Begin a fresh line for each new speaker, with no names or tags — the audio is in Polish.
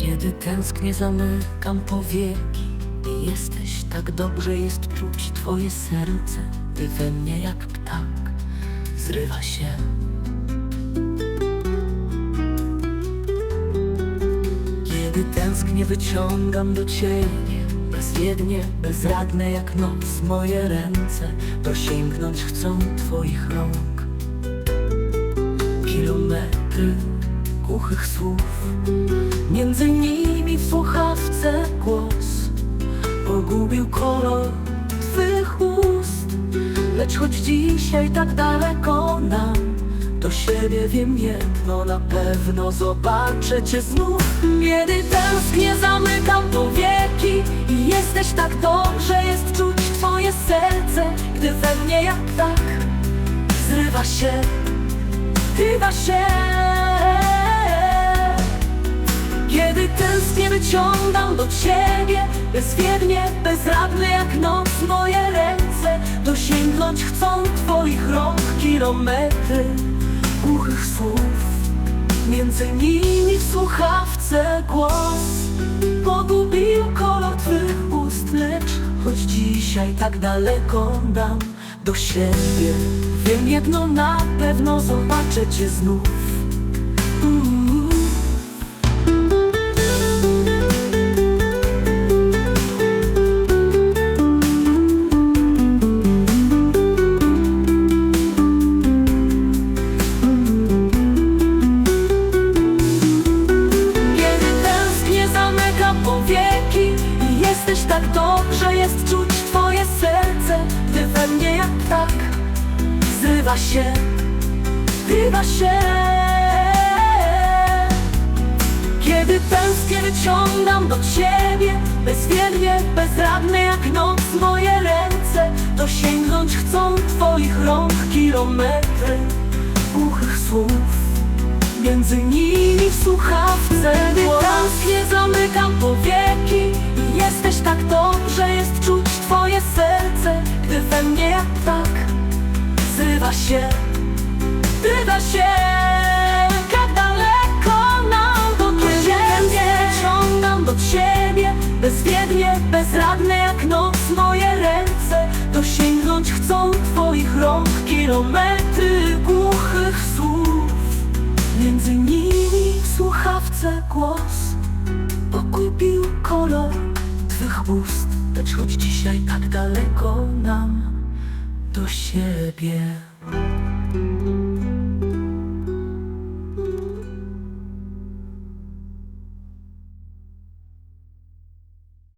Kiedy tęsknię, zamykam powieki. I jesteś tak dobrze, jest czuć Twoje serce. Ty we mnie jak ptak zrywa się. Kiedy tęsknię, wyciągam do Ciebie. Bezwiednie, bezradne jak noc Moje ręce. Dosięgnąć chcą Twoich rąk. Kilometry głuchych słów. Między nimi w słuchawce głos. Pogubił kolor Twych ust. Lecz choć dzisiaj tak daleko nam Do siebie wiem jedno na pewno Zobaczę Cię znów. Kiedy tęsknię zamykam powieki I jesteś tak dobrze Jest czuć Twoje serce Gdy we mnie jak tak Zrywa się Zrywa się wyciągam do Ciebie Bezwiednie, bezradny jak noc Moje ręce. Dosięgnąć chcą Twoich rąk Kilometry głuchych słów. Między nimi w słuchawce głos. Pogubił kolor Twych ust Lecz choć dzisiaj tak daleko dam do siebie. Wiem jedno na pewno, zobaczę Cię znów. Mm. Tak dobrze, jest czuć Twoje serce Gdy we mnie jak tak zrywa się, zrywa się. Kiedy tęsknię, wyciągam do Ciebie Bezwiednie, bezradny jak noc Moje ręce dosięgnąć chcą Twoich rąk Kilometry głuchych słów. Między nimi w jak tak zrywa się, zrywa się. Jak daleko nam do Ciebie Ciągam do Ciebie Bezwiednie, bezradne jak noc Moje ręce dosięgnąć chcą Twoich rąk Kilometry głuchych słów. Między nimi w słuchawce głos Pogubił kolor Twych ust Lecz choć dzisiaj tak daleko nam Do siebie